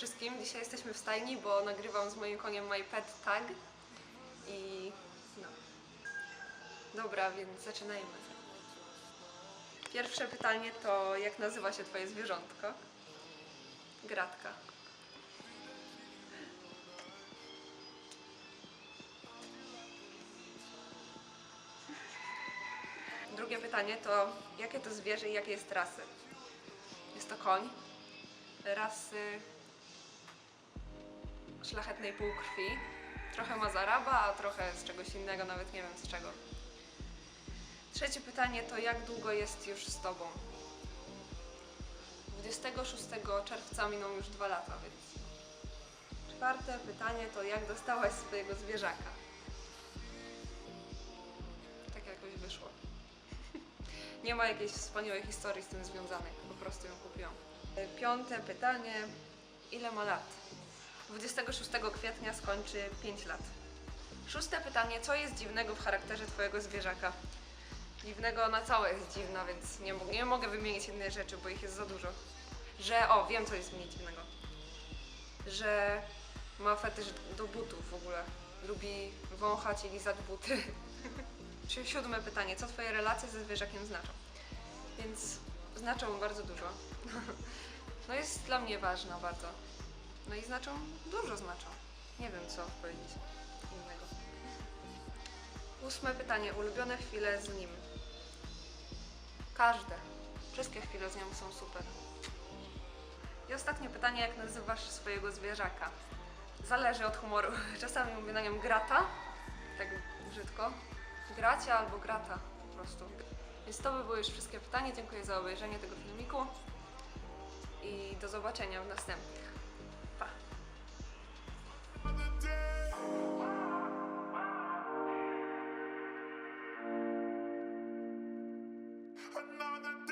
wszystkim. Dzisiaj jesteśmy w stajni, bo nagrywam z moim koniem My Pet Tag. I no. Dobra, więc zaczynajmy. Pierwsze pytanie to jak nazywa się twoje zwierzątko? Gratka. Drugie pytanie to jakie to zwierzę i jakie jest rasy? Jest to koń rasy szlachetnej półkrwi. Trochę ma zaraba, a trochę z czegoś innego, nawet nie wiem z czego. Trzecie pytanie to jak długo jest już z Tobą? 26 czerwca miną już dwa lata, więc... Czwarte pytanie to jak dostałaś swojego zwierzaka? Tak jakoś wyszło. Nie ma jakiejś wspaniałej historii z tym związanej, po prostu ją kupiłam. Piąte pytanie. Ile ma lat? 26 kwietnia skończy 5 lat. Szóste pytanie. Co jest dziwnego w charakterze Twojego zwierzaka? Dziwnego na całe jest dziwna, więc nie, nie mogę wymienić jednej rzeczy, bo ich jest za dużo. Że, o, wiem co jest w niej dziwnego. Że ma fetysz do butów w ogóle. Lubi wąchać i lizać buty. Siódme pytanie. Co Twoje relacje ze zwierzakiem znaczą? Więc znaczą bardzo dużo. No jest dla mnie ważna bardzo. No i znaczą, dużo znaczą. Nie wiem co powiedzieć innego. Ósme pytanie. Ulubione chwile z nim? Każde. Wszystkie chwile z nią są super. I ostatnie pytanie. Jak nazywasz swojego zwierzaka? Zależy od humoru. Czasami mówię na nią grata, tak brzydko. Gracia albo grata po prostu. Więc to by były już wszystkie pytania. Dziękuję za obejrzenie tego filmiku i do zobaczenia w następnych. Another day.